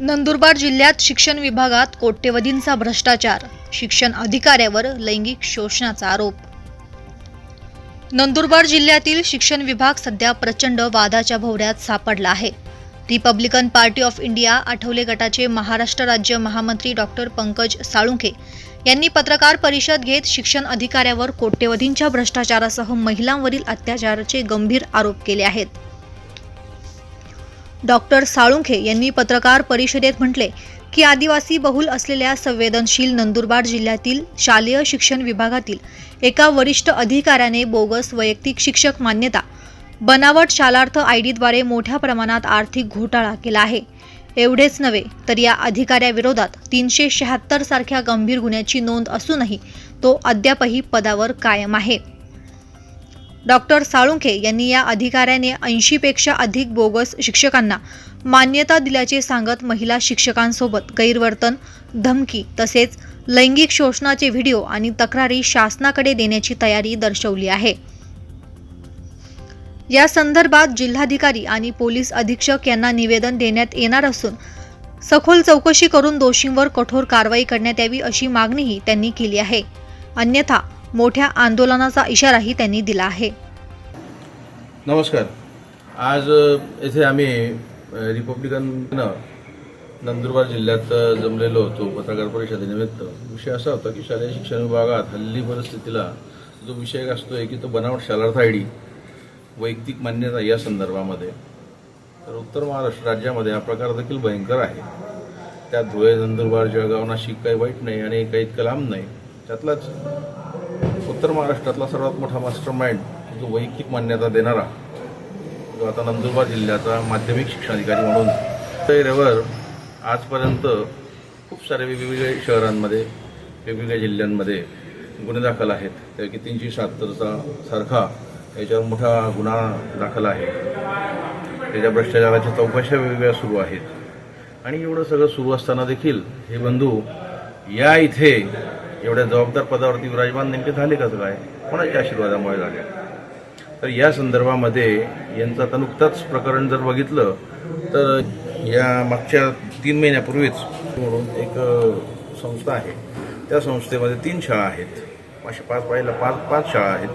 नंदुरबार जिल्ह्यात शिक्षण विभागात कोट्यवधींचा भ्रष्टाचार. शिक्षण अधिकाऱ्यावर लैंगिक शोषणाचा आरोप. नंदुरबार जिल्ह्यातील शिक्षण विभाग सध्या प्रचंड वादाच्या भोवऱ्यात सापडला आहे. Republican party of India Athawale गटाचे महाराष्ट्र राज्य महामंत्री डॉक्टर पंकज साळुंखे यांनी पत्रकार परिषद घेत शिक्षण अधिकाऱ्यावर कोट्यवधींच्या भ्रष्टाचारासह महिलांवरील अत्याचाराचे गंभीर आरोप केले आहेत. डॉक्टर साळुंखे यांनी पत्रकार परिषदेत म्हटले की आदिवासी बहुल असलेल्या संवेदनशील नंदुरबार जिल्ह्यातील शालेय शिक्षण विभागातील एका वरिष्ठ अधिकाऱ्याने बोगस वैयक्तिक शिक्षक मान्यता बनावट शालार्थ आयडीद्वारे मोठ्या प्रमाणात आर्थिक घोटाळा केला आहे. एवढेच नव्हे तर या अधिकाऱ्याविरोधात तीनशे शहात्तर सारख्या गंभीर गुन्ह्याची नोंद असूनही तो अद्यापही पदावर कायम आहे. डॉक्टर साळुंखे यांनी या अधिकाऱ्याने ऐंशीपेक्षा अधिक बोगस शिक्षकांना मान्यता दिल्याचे सांगत महिला शिक्षकांसोबत गैरवर्तन धमकी तसेच लैंगिक शोषणाचे व्हिडिओ आणि तक्रारी शासनाकडे देण्याची तयारी दर्शवली आहे. या संदर्भात जिल्हाधिकारी आणि पोलीस अधीक्षक यांना निवेदन देण्यात येणार असून सखोल चौकशी करून दोषींवर कठोर कारवाई करण्यात यावी अशी मागणीही त्यांनी केली आहे. अन्यथा मोठ्या आंदोलनाचा इशाराही त्यांनी दिला आहे. नमस्कार. आज येथे आम्ही रिपब्लिकन रिपब्लिकननं नंदुरबार जिल्ह्यात जमलेलो होतो पत्रकार परिषदेनिमित्त विषय असा होता की शालेय शिक्षण विभागात हल्ली परिस्थितीला जो विषय असतो आहे की तो बनावट शालार्थ आय डी वैयक्तिक मान्यता या संदर्भामध्ये. तर उत्तर महाराष्ट्र राज्यामध्ये हा प्रकार देखील भयंकर आहे. त्यात धुळे नंदुरबार जळगाव नाशिक काही वाईट नाही आणि काही इतकं लांब नाही. त्यातलाच उत्तर महाराष्ट्रातला सर्वात मोठा मास्टर माइंड जो वैयक्तिक मान्यता देणारा जो आता नंदुरबार जिल्ह्याचा माध्यमिक शिक्षणाधिकारी म्हणून. रेवर आजपर्यंत खूप सारे वेगवेगळ्या शहरांमध्ये वेगवेगळ्या जिल्ह्यांमध्ये गुन्हे दाखल आहेत. त्यापैकी तीनशे शहात्तरचा सारखा याच्यावर मोठा गुन्हा दाखल आहे. त्याच्या भ्रष्टाचाराच्या चौकशा वेगवेगळ्या सुरू आहेत. आणि एवढं सगळं सुरू असताना देखील हे बंधू या इथे एवढ्या जबाबदार पदावरती विराजमान नेमके झाले कसं काय कोणाच्या आशीर्वादामुळे झाले? तर या संदर्भामध्ये यांचं आता नुकतंच प्रकरण जर बघितलं तर या मागच्या तीन महिन्यापूर्वीच म्हणून एक संस्था आहे. त्या संस्थेमध्ये तीन शाळा आहेत. अशा पाच पाहिलं पाच पाच शाळा आहेत.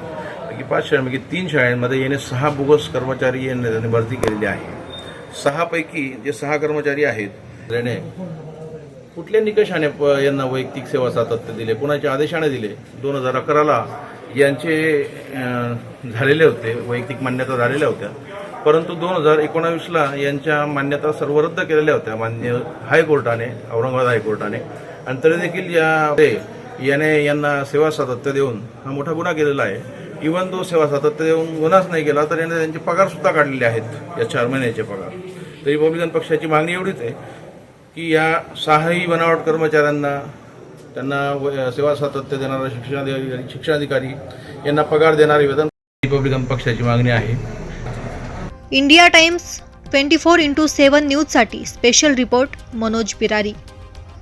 की पाच शाळांपैकी म्हणजे तीन शाळांमध्ये याने सहा बोगस कर्मचारी यांनी त्यांनी भरती केलेली आहे. सहापैकी जे सहा कर्मचारी आहेत त्याने कुठल्या निकषाने प- यांना वैयक्तिक सेवा सातत्य दिले? कोणाच्या आदेशाने दिले? दोन हजार अकराला यांचे झालेले होते वैयक्तिक मान्यता झालेल्या होत्या. परंतु दोन हजार एकोणावीसला यांच्या मान्यता सर्व रद्द केलेल्या होत्या मान्य हायकोर्टाने औरंगाबाद हायकोर्टाने. आणि तरी देखील या याने यांना सेवा सातत्य देऊन हा मोठा गुन्हा केलेला आहे. इव्हन तो सेवा सातत्य देऊन गुन्हाच नाही केला तर याने त्यांचे पगारसुद्धा काढलेले आहेत या चार महिन्याचे पगार. तर रिपब्लिकन पक्षाची मागणी एवढीच आहे. की या सहाही बनावट कर्मचाऱ्यांना त्यांना व- सेवा सातत्य देणारा शिक्षणाधिकारी शिक्षणाधिकारी यांना पगार देणारे वेतन रिपब्लिकन पक्षाची मागणी आहे. India Times twenty four into seven न्यूजसाठी स्पेशल रिपोर्ट मनोज बिरारी